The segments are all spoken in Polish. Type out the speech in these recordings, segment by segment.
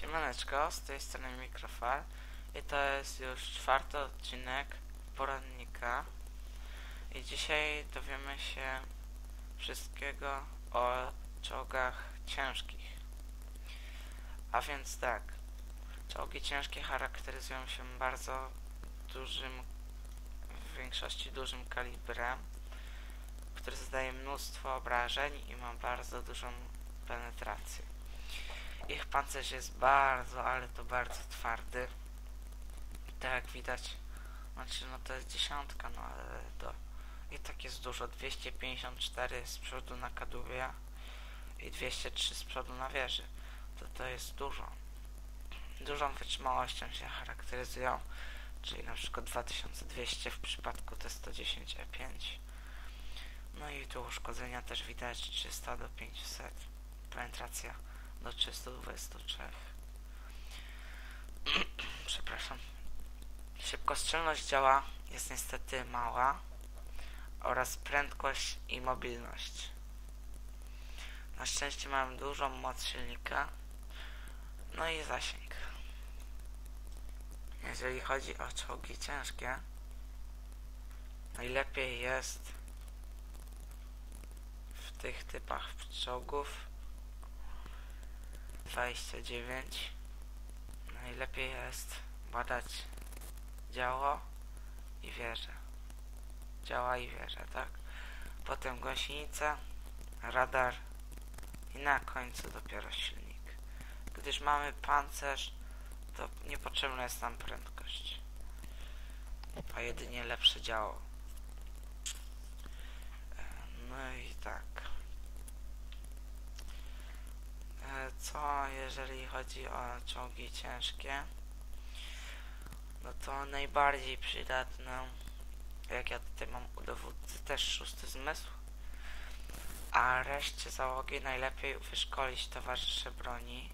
Siemaneczko, z tej strony Mikrofal i to jest już czwarty odcinek poradnika i dzisiaj dowiemy się wszystkiego o czołgach ciężkich. A więc tak, czołgi ciężkie charakteryzują się bardzo dużym, w większości dużym kalibrem, który zadaje mnóstwo obrażeń i ma bardzo dużą penetrację. Ich pancerz jest bardzo, ale to bardzo twardy. Tak jak widać, znaczy no to jest dziesiątka, no ale to i tak jest dużo. 254 z przodu na kadłubie i 203 z przodu na wieży. To to jest dużo. Dużą wytrzymałością się charakteryzują, czyli na przykład 2200 w przypadku T110E5. No i tu uszkodzenia też widać 300 do 500. Penetracja do 323. Przepraszam. Szybkostrzelność działa jest niestety mała oraz prędkość i mobilność. Na szczęście mam dużą moc silnika, no i zasięg. Jeżeli chodzi o czołgi ciężkie, najlepiej jest w tych typach czołgów 29 najlepiej jest badać działo i wieżę. Działa i wieżę, tak? Potem gąsienica radar i na końcu dopiero silnik. Gdyż mamy pancerz to niepotrzebna jest nam prędkość. A jedynie lepsze działo. E, no i tak co jeżeli chodzi o czołgi ciężkie no to najbardziej przydatną jak ja tutaj mam u dowódcy też szósty zmysł a reszcie załogi najlepiej wyszkolić towarzysze broni.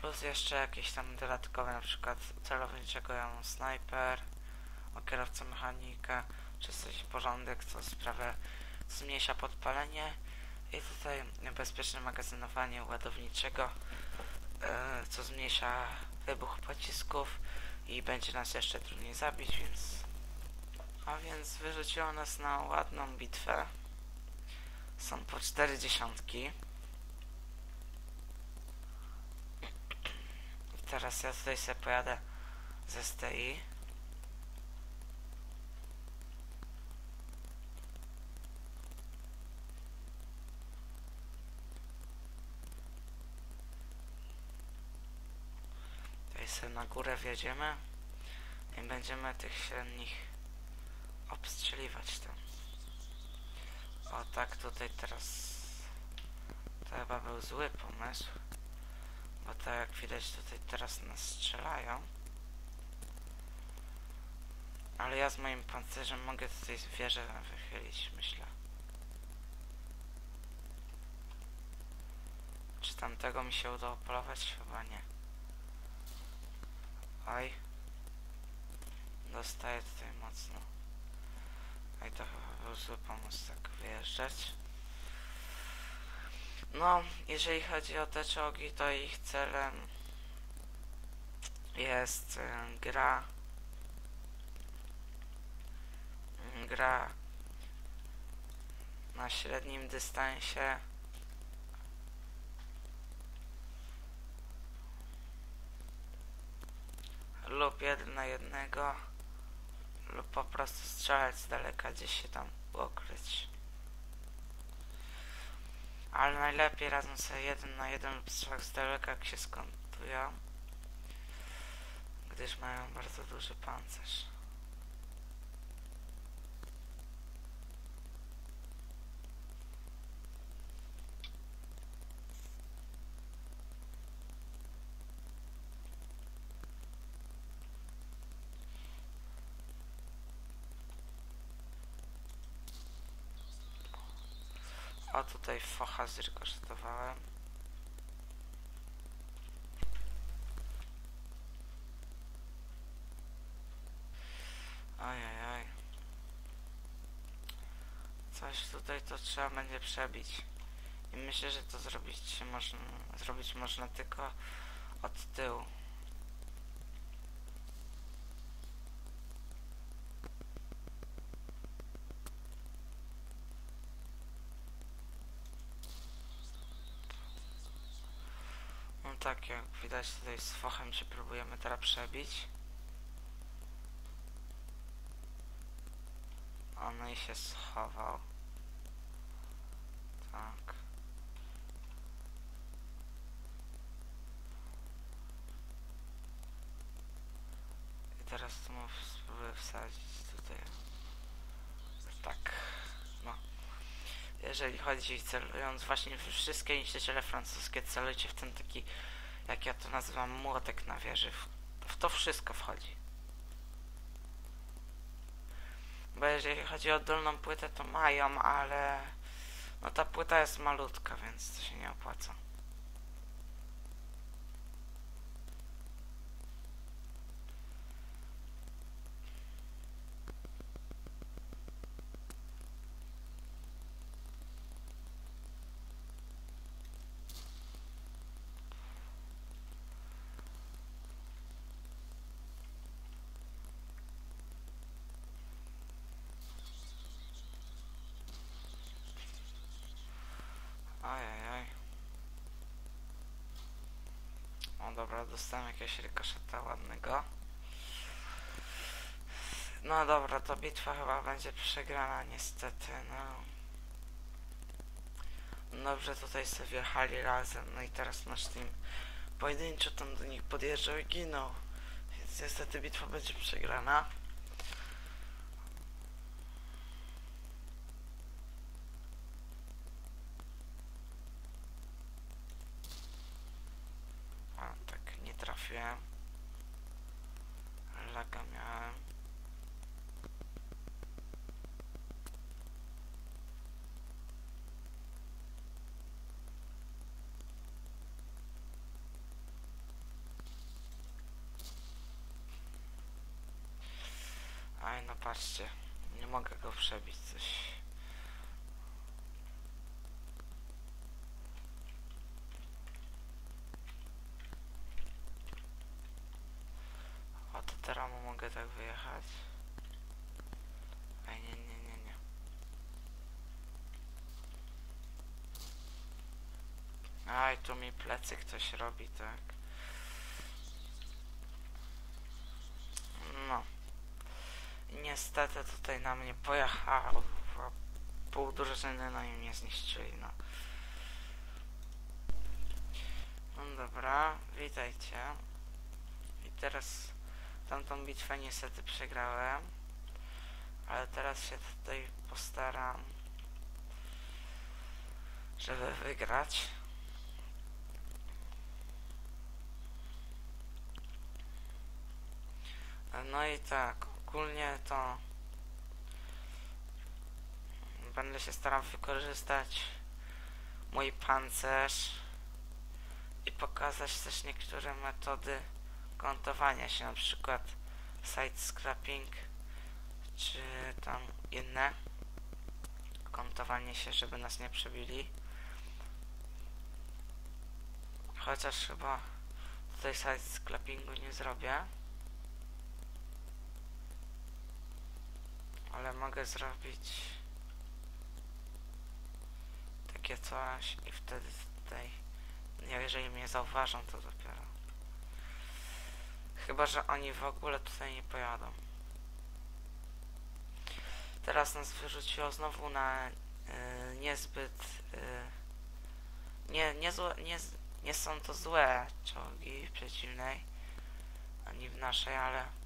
Plus jeszcze jakieś tam dodatkowe na przykład celowniczego ja mam snajper o kierowcę mechanika czy coś porządek co sprawia zmniejsza podpalenie i tutaj bezpieczne magazynowanie ładowniczego, e, co zmniejsza wybuch pocisków i będzie nas jeszcze trudniej zabić, więc... A więc wyrzuciło nas na ładną bitwę. Są po cztery dziesiątki. I teraz ja tutaj sobie pojadę ze STI. Tutaj sobie na górę wjedziemy i będziemy tych średnich obstrzeliwać tam. O tak tutaj teraz to chyba był zły pomysł, bo tak jak widać tutaj teraz nas strzelają. Ale ja z moim pancerzem mogę tutaj wieżę wychylić, myślę. Czy tamtego mi się udało polować? Chyba nie. Oj. Dostaję tutaj mocno. Oj, to chyba był tak wyjeżdżać. No, jeżeli chodzi o te czołgi, to ich celem jest y, gra gra na średnim dystansie lub jeden na jednego lub po prostu strzelać z daleka gdzieś się tam ukryć. Ale najlepiej razem sobie jeden na jeden lub strzał z daleka jak się skątują gdyż mają bardzo duży pancerz tutaj focha zrykoszetowałem. Ojej, Coś tutaj to trzeba będzie przebić. I myślę, że to zrobić można, zrobić można tylko od tyłu. Tak, jak widać tutaj z fochem się próbujemy teraz przebić. On i się schował. Tak. I teraz to mu spróbuję wsadzić tutaj. Tak. Jeżeli chodzi celując właśnie wszystkie niszczyciele francuskie, celujcie w ten taki, jak ja to nazywam, młotek na wieży. W to wszystko wchodzi. Bo jeżeli chodzi o dolną płytę, to mają, ale no ta płyta jest malutka, więc to się nie opłaca. Ajajaj. O dobra, dostałem jakiegoś rykoszeta ładnego. No dobra, to bitwa chyba będzie przegrana niestety, no. Dobrze tutaj sobie wjechali razem, no i teraz nasz team pojedynczo tam do nich podjeżdżał i ginął. Więc niestety bitwa będzie przegrana. A, tak, nie trafiłem. Laga miałem. Aj, no patrzcie. Nie mogę go przebić coś. O, to teraz mogę tak wyjechać. Ej, nie, nie, nie, nie. Aj, tu mi plecy ktoś robi, tak. No. Niestety tutaj na mnie pojechał. Pół drużyny, no i mnie zniszczyli, no. No dobra, witajcie. I teraz tamtą bitwę niestety przegrałem. Ale teraz się tutaj postaram, żeby wygrać. No i tak, ogólnie to będę się starał wykorzystać mój pancerz i pokazać też niektóre metody kątowania się, na przykład side scrapping czy tam inne kątowanie się, żeby nas nie przebili. Chociaż chyba tutaj side scrappingu nie zrobię. Ale mogę zrobić takie coś i wtedy tutaj, jeżeli mnie zauważą, to dopiero. Chyba, że oni w ogóle tutaj nie pojadą. Teraz nas wyrzuciło znowu na y, niezbyt... Y, nie, nie, złe, nie, nie są to złe czołgi przeciwnej, ani w naszej, ale...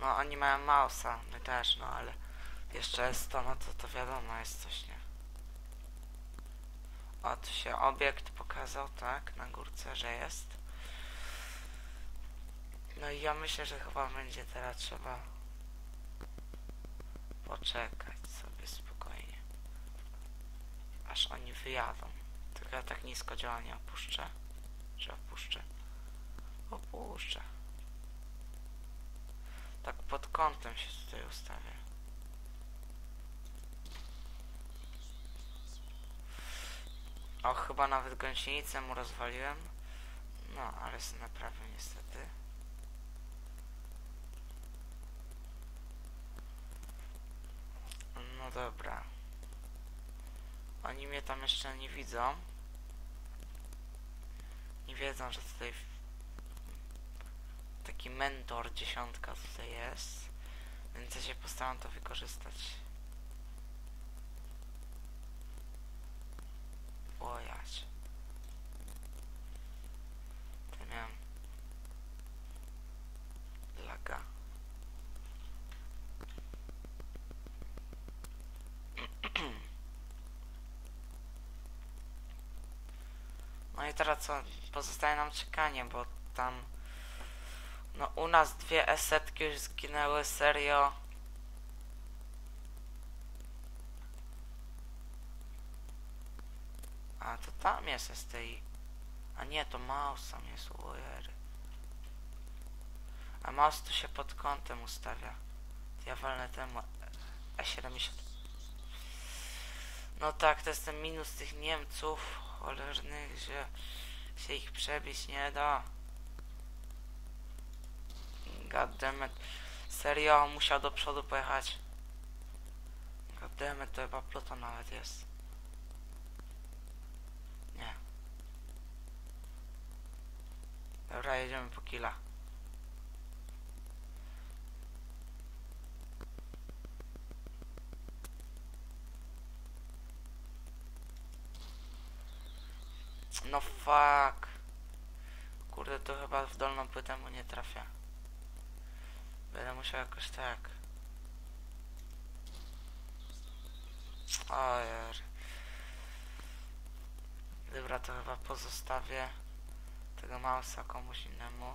No, oni mają Mausa, my też, no, ale jeszcze jest to, no to, to wiadomo, jest coś, nie? O, tu się obiekt pokazał, tak, na górce, że jest. No i ja myślę, że chyba będzie teraz trzeba poczekać sobie spokojnie. Aż oni wyjadą. Tylko ja tak nisko działanie opuszczę. Czy opuszczę? Opuszczę. Tak pod kątem się tutaj ustawię. O, chyba nawet gąsienicę mu rozwaliłem. No, ale sobie naprawię niestety. No dobra. Oni mnie tam jeszcze nie widzą. Nie wiedzą, że tutaj taki mentor dziesiątka tutaj jest. Więc ja się postaram to wykorzystać. O jać. To miałem laga. No i teraz co? Pozostaje nam czekanie, bo tam no u nas dwie esetki już zginęły, serio. A to tam jest STI. A nie, to mouse tam jest UR. A mouse tu się pod kątem ustawia. Ja walnę temu E70. No tak, to jest ten minus tych Niemców cholernych, że się ich przebić nie da. Goddammit. Serio, musiał do przodu pojechać. Goddammit, to chyba pluto nawet jest. Nie. Dobra, jedziemy po killa. No fuck. Kurde, to chyba w dolną płytę mu nie trafia. Będę musiał jakoś tak. Ojer. Dobra, to chyba pozostawię tego mausa komuś innemu.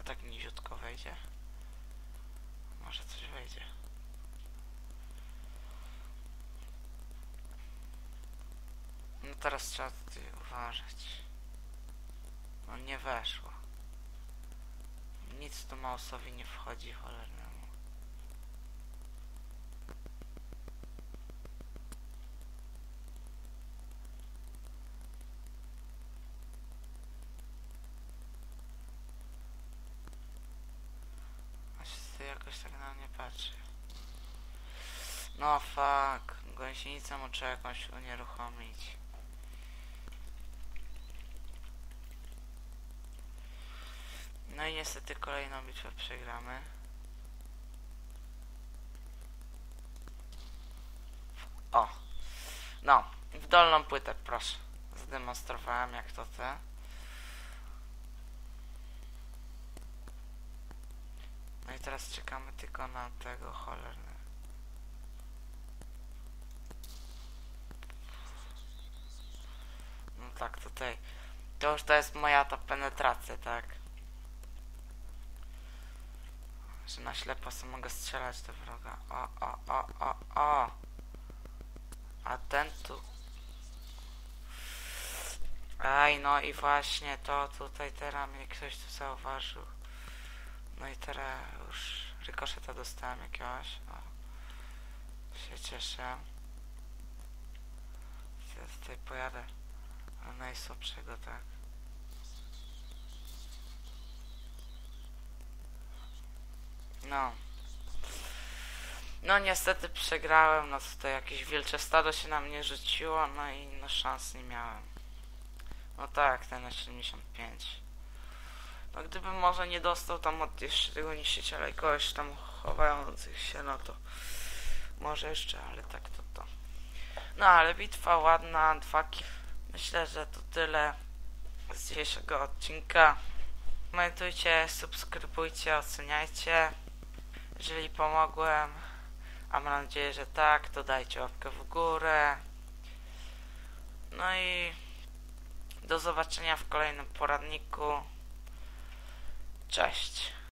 A tak niziutko wejdzie. Może coś wejdzie. No teraz trzeba tutaj uważać. No nie weszło. Nic tu mausowi nie wchodzi cholernemu. A się tutaj jakoś tak na mnie patrzy. No fuck. Gąsienicę mu trzeba jakąś unieruchomić. No i niestety kolejną bitwę przegramy. O! No, w dolną płytę, proszę. Zdemonstrowałem jak to te. No i teraz czekamy tylko na tego cholerny. Tak, tutaj. To już to jest moja ta penetracja, tak? Że na ślepo sobie mogę strzelać do wroga. O, o, o, o, o. A ten tu... Aj, no i właśnie to tutaj teraz mnie ktoś tu zauważył. No i teraz już rykoszeta dostałem jakiegoś. O. Się cieszę. Ja tutaj pojadę na najsłabszego, tak. No. No niestety przegrałem, no tutaj jakieś wielcze stado się na mnie rzuciło, no i no szans nie miałem. No tak, ten na 75. No gdybym może nie dostał tam od jeszcze tego niszczyciela kogoś tam chowających się, no to może jeszcze, ale tak to to. No ale bitwa ładna, dwa ki- Myślę, że to tyle z dzisiejszego odcinka. Komentujcie, subskrybujcie, oceniajcie. Jeżeli pomogłem, a mam nadzieję, że tak, to dajcie łapkę w górę. No i do zobaczenia w kolejnym poradniku. Cześć.